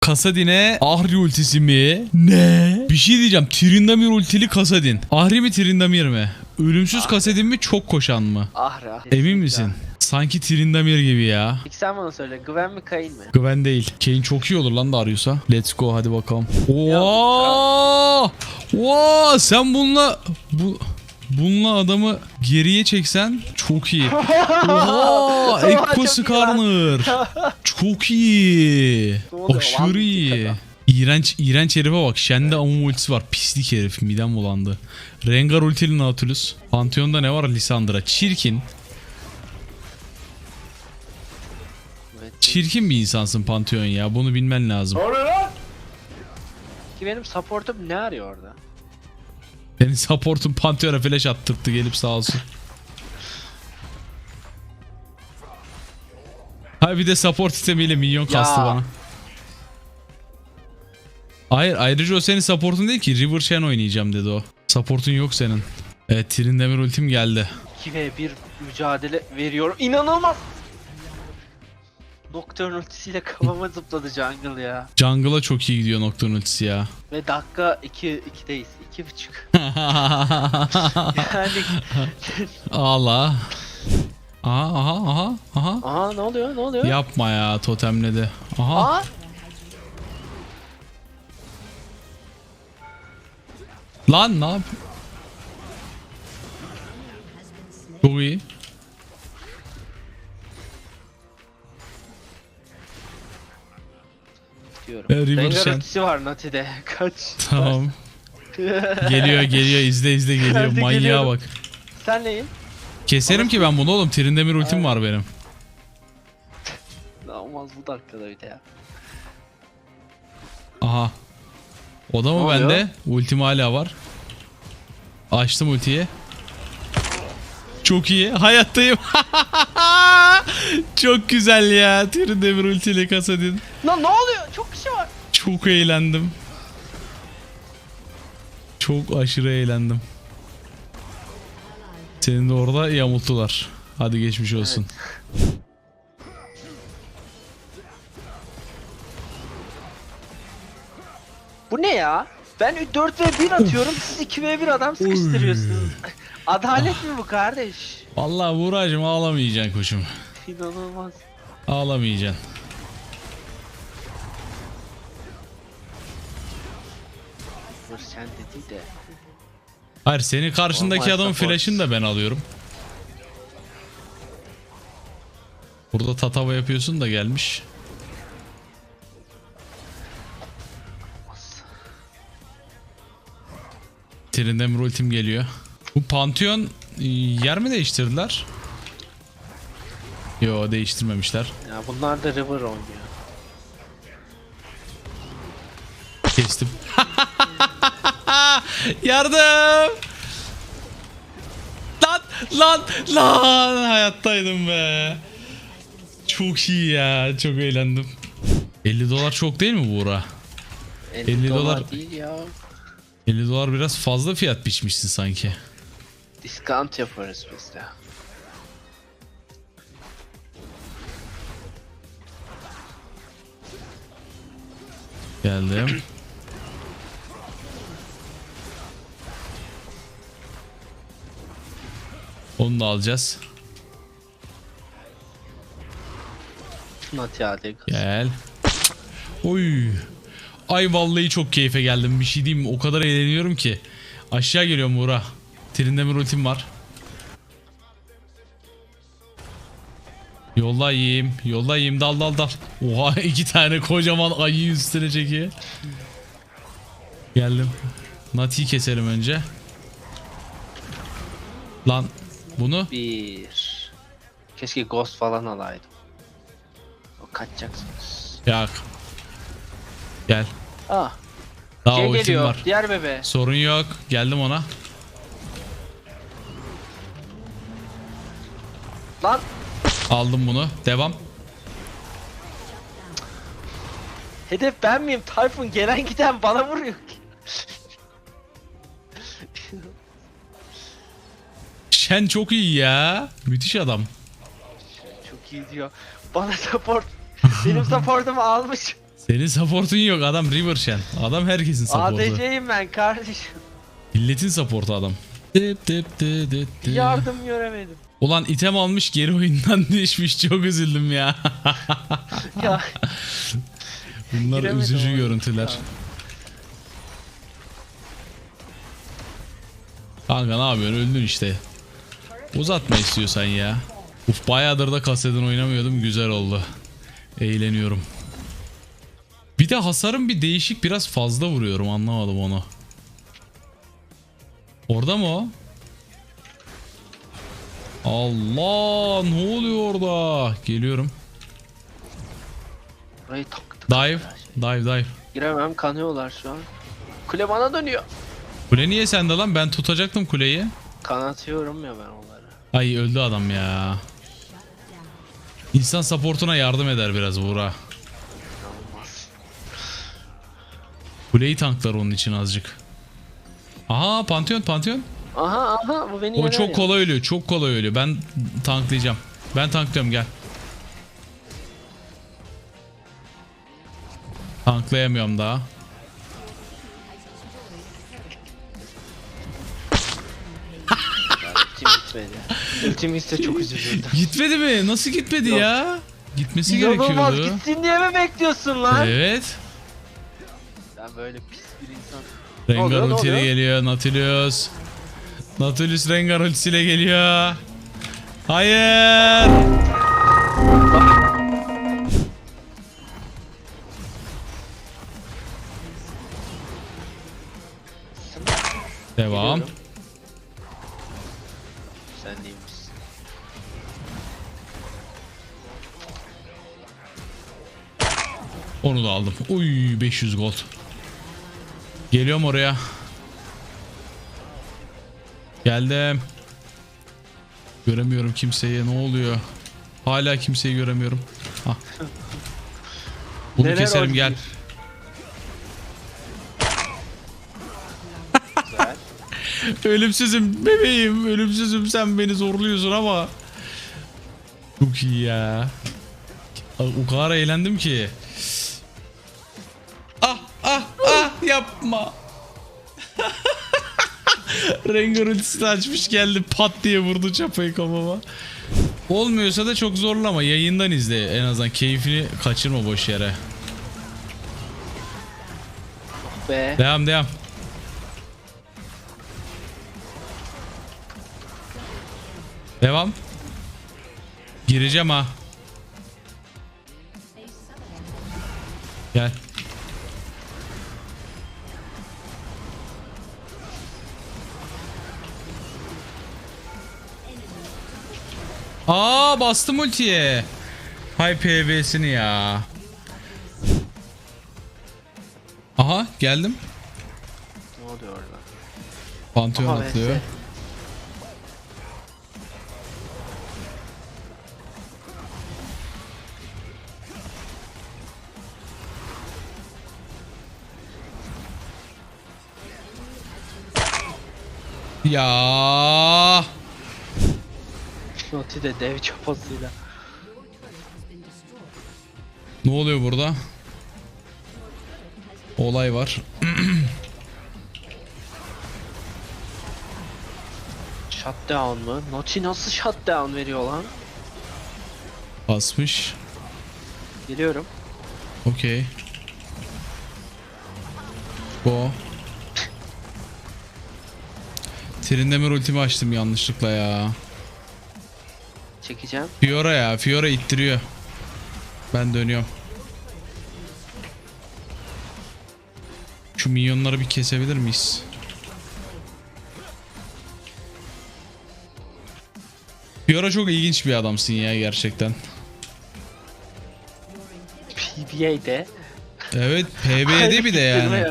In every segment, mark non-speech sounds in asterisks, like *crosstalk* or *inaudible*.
Kasadin'e Ahri ultisi mi? Ne? Bir şey diyeceğim. Trindamir ultili Kasadin. Ahri mi Trindamir mi? Ölümsüz Kasadin mi çok koşan mı? Ahra. Emin misin? Sanki Trindamir gibi ya. İlk sen bana söyle. Gwen mi Kayn mi? Güven değil. Kane çok iyi olur lan Darius'a. Let's go hadi bakalım. Oo! Oo! Sen bununla bu bununla adamı geriye çeksen çok iyi. *laughs* Oha! Ekko Skarner. Çok iyi. Aşırı iyi. İğrenç, iğrenç herife bak. Şende Amum ultisi var. Pislik herif. Midem bulandı. Rengar ultili Nautilus. Pantheon'da ne var? Lisandra. Çirkin. Çirkin bir insansın Pantheon ya. Bunu bilmen lazım. Ki benim supportum ne arıyor orada? Senin supportun Pantheon'a flash attırttı gelip sağ olsun. Ha bir de support sistemiyle minyon kastı bana. Hayır ayrıca o senin supportun değil ki. River Shen oynayacağım dedi o. Supportun yok senin. Evet Trindamir ultim geldi. 2v1 mücadele veriyorum. İnanılmaz. Nocturne ultisiyle *laughs* kafama zıpladı jungle ya. Jungle'a çok iyi gidiyor Nocturne ultisi ya. Ve dakika 2 2'deyiz. 2.5. Yani Allah. Aha aha aha aha. Aha ne oluyor? Ne oluyor? Yapma ya totemledi. Aha. Aa! Lan ne yap? Çok iyi. Diyorum. E, Rengar Shen. var Nati'de. *laughs* Kaç. Tamam. *laughs* geliyor geliyor izle izle geliyor. Geldi, Manyağa geliyorum. bak. Sen neyin? Keserim ki ben bunu oğlum. Trindemir ultim var benim. Ne olmaz bu dakikada bir de ya. Aha. O da mı Ne oluyor? bende? Ultim hala var. Açtım ultiyi. Çok iyi. Hayattayım. *laughs* Çok güzel ya. Trindemir ultiyle kasadin. Lan ne oluyor? Çok kişi var. Çok eğlendim. Çok aşırı eğlendim. Senin de orada yamulttular. Hadi geçmiş olsun. Bu ne ya? Ben 4 ve 1 atıyorum siz 2 ve 1 adam sıkıştırıyorsunuz. *laughs* Adalet mi bu kardeş? Vallahi Buğra'cığım ağlamayacaksın koçum. İnanılmaz. Ağlamayacaksın. Dur sen dedi de. Hayır senin karşındaki Normal adamın support. flash'ını da ben alıyorum. Burada tatava yapıyorsun da gelmiş. Trindemir ultim geliyor. Bu Pantheon e, yer mi değiştirdiler? Yo değiştirmemişler. Ya bunlar da River oynuyor. Kestim. *laughs* Yardım! Lan lan lan hayattaydım be. Çok iyi ya. Çok eğlendim. 50 dolar çok değil mi Buğra? 50, 50 dolar, dolar. değil ya. 50 dolar biraz fazla fiyat biçmişsin sanki. Discount yaparız biz de. Geldim. Onu da alacağız. Nati hadi. Gel. Oy. Ay vallahi çok keyfe geldim. Bir şey diyeyim mi? O kadar eğleniyorum ki. Aşağı geliyorum Buğra. Trindemir ultim var. Yolla yiyeyim. Yolla yiyeyim. Dal dal dal. Oha *laughs* iki tane kocaman ayı üstüne çekiyor. Geldim. Nati'yi keselim önce. Lan bunu Bir. Keşke Ghost falan alaydım. O kaçacaksınız. yak. Gel. Ah. Daha şey ultim geliyor. var. Diğer bebe. Sorun yok. Geldim ona. Lan. Aldım bunu. Devam. Hedef ben miyim? Tayfun gelen giden bana vuruyor. Şen çok iyi ya. Müthiş adam. Çok iyi diyor. Bana support. Benim *laughs* supportumu almış. Senin supportun yok adam River Shen. Adam herkesin supportu. ADC'yim ben kardeşim. Milletin supportu adam. Dıp dıp dı dıt dı. Yardım göremedim. Ulan item almış geri oyundan *laughs* düşmüş çok üzüldüm ya. *laughs* ya Bunlar Giremedim üzücü görüntüler. Kanka ne yapıyorsun öldün işte. Uzatma istiyorsan ya. Uf bayağıdır da kaseden oynamıyordum güzel oldu. Eğleniyorum. Bir de hasarım bir değişik biraz fazla vuruyorum anlamadım onu. Orada mı o? Allah ne oluyor orada? Geliyorum. burayı taktık. Dive. Dive dive. Giremem kanıyorlar şu an. Kule bana dönüyor. Kule niye sende lan? Ben tutacaktım kuleyi. Kanatıyorum ya ben onları. Ay öldü adam ya. İnsan supportuna yardım eder biraz Buğra. Kuleyi tanklar onun için azıcık. Aha Pantheon Pantheon. Aha aha bu beni O yener çok ya. kolay ölüyor. Çok kolay ölüyor. Ben tanklayacağım. Ben tanklıyorum gel. Tanklayamıyorum daha. *laughs* Ultim gitmedi. Ultim gitse çok üzülürdüm. *laughs* Gitmedi mi? Nasıl gitmedi Yok. ya? Gitmesi İnanılmaz gerekiyordu. gitsin diye mi bekliyorsun lan? Evet. Sen böyle pis bir insan. Rengar oluyor, ultiyle geliyor Nautilus. Nautilus Rengar ultisiyle geliyor. Hayır. Devam. Geliyorum. Sen? Onu da aldım. Uy 500 gold. Geliyorum oraya. Geldim. Göremiyorum kimseyi. Ne oluyor? Hala kimseyi göremiyorum. Ah. Bunu Neler keserim gel. *laughs* Ölümsüzüm bebeğim. Ölümsüzüm sen beni zorluyorsun ama. Çok iyi ya. O kadar eğlendim ki. Yapma. Rengar ultisini açmış geldi pat diye vurdu çapayı kafama. Olmuyorsa da çok zorlama yayından izle en azından keyfini kaçırma boş yere. Be. Devam devam. Devam. Gireceğim ha. Gel. Aa bastım ultiye. Hay PV'sini ya. Aha geldim. Ne oluyor orada? Pantheon Aha, atlıyor. Ya. Noti de dev çapasıyla. Ne oluyor burada? Olay var. *clears throat* Shutdown mı? Noti nasıl shutdown veriyor lan? Basmış. Geliyorum. Okey. Go. *laughs* Trindemir ultimi açtım yanlışlıkla ya. Çekeceğim. Fiora ya. Fiora ittiriyor. Ben dönüyorum. Şu minyonları bir kesebilir miyiz? Fiora çok ilginç bir adamsın ya gerçekten. PBA'de. Evet PB'de bir de yani.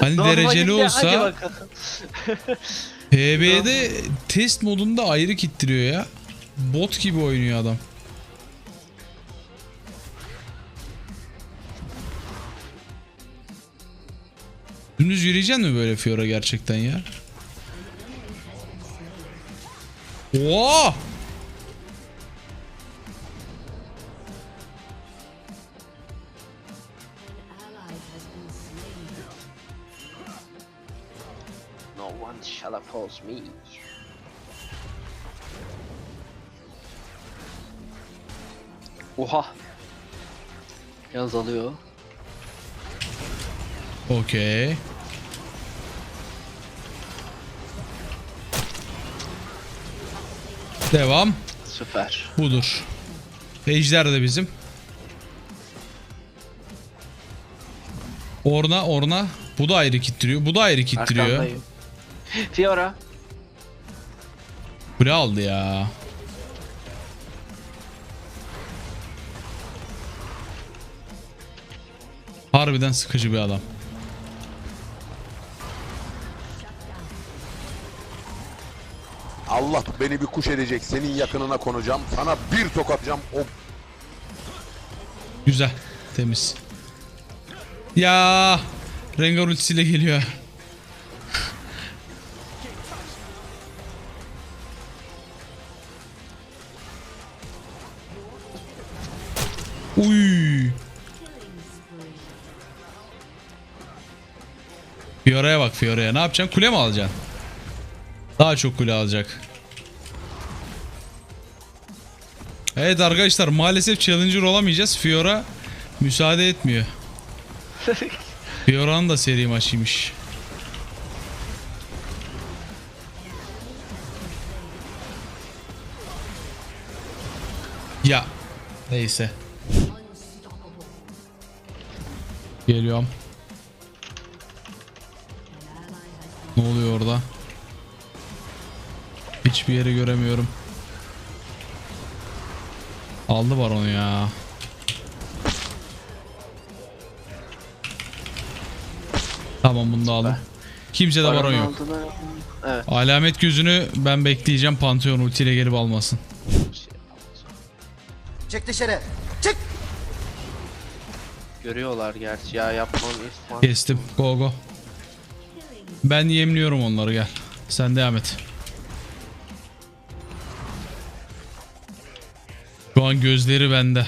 Hani dereceli olsa-. PB'de test modunda ayrı kittiriyor ya. Bot gibi oynuyor adam. Dümdüz yürüyecek mi böyle Fiora gerçekten ya? Oo! Not one shall oppose me. Oha. Yalnız alıyor. Okey. Devam. Süper. Budur. Ejder de bizim. Orna orna. Bu da ayrı kittiriyor. Bu da ayrı kittiriyor. Arkandayım. Fiora. Kule aldı ya. Harbiden sıkıcı bir adam. Allah beni bir kuş edecek. Senin yakınına konacağım. Sana bir tokatacağım. O Güzel. Temiz. Ya Rengar ultisiyle geliyor. Uy. Fiora'ya bak Fiora'ya. Ne yapacaksın? Kule mi alacaksın? Daha çok kule alacak. Evet arkadaşlar maalesef challenger olamayacağız. Fiora müsaade etmiyor. *laughs* Fiora'nın da seri maçıymış. Ya. Neyse. Geliyorum. Ne oluyor orada? Hiçbir yeri göremiyorum. Aldı var onu ya. Tamam bunu da aldım. Kimse de baron yok. aldılar. Evet. Alamet gözünü ben bekleyeceğim Pantheon ultiyle gelip almasın. Çık dışarı. Çık. Görüyorlar gerçi ya yapmam. Kestim. Go go. Ben yemliyorum onları gel. Sen devam et. Şu an gözleri bende.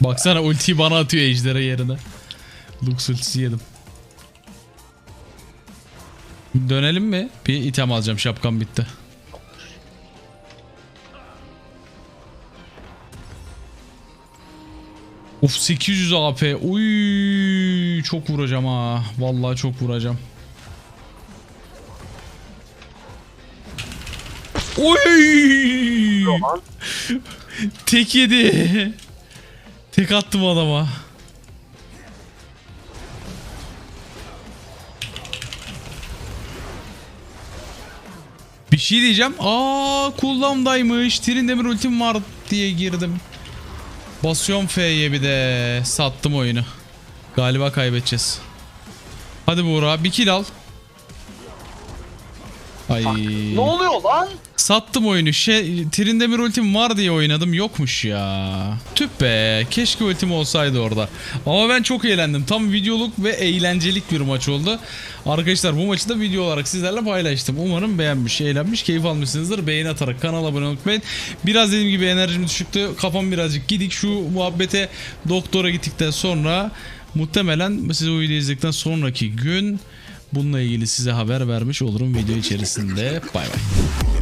Baksana ultiyi bana atıyor ejdere yerine. Lux ultisi yedim. Dönelim mi? Bir item alacağım şapkam bitti. Of 800 AP. Uy çok vuracağım ha. Vallahi çok vuracağım. Oy! Tek yedi. Tek attım adama. Bir şey diyeceğim. Aa cooldown'daymış. Trindemir ultim var diye girdim. Basıyorum F'ye bir de. Sattım oyunu. Galiba kaybedeceğiz. Hadi Buğra bir kill al. Ay. Ne oluyor lan? Sattım oyunu. Şey, Trindemir ultim var diye oynadım. Yokmuş ya. Tüp be. Keşke ultim olsaydı orada. Ama ben çok eğlendim. Tam videoluk ve eğlencelik bir maç oldu. Arkadaşlar bu maçı da video olarak sizlerle paylaştım. Umarım beğenmiş, eğlenmiş, keyif almışsınızdır. Beğeni atarak kanala abone olmayı unutmayın. Biraz dediğim gibi enerjim düşüktü. Kafam birazcık gidik. Şu muhabbete doktora gittikten sonra muhtemelen siz o videoyu izledikten sonraki gün bununla ilgili size haber vermiş olurum video içerisinde. Bay bay.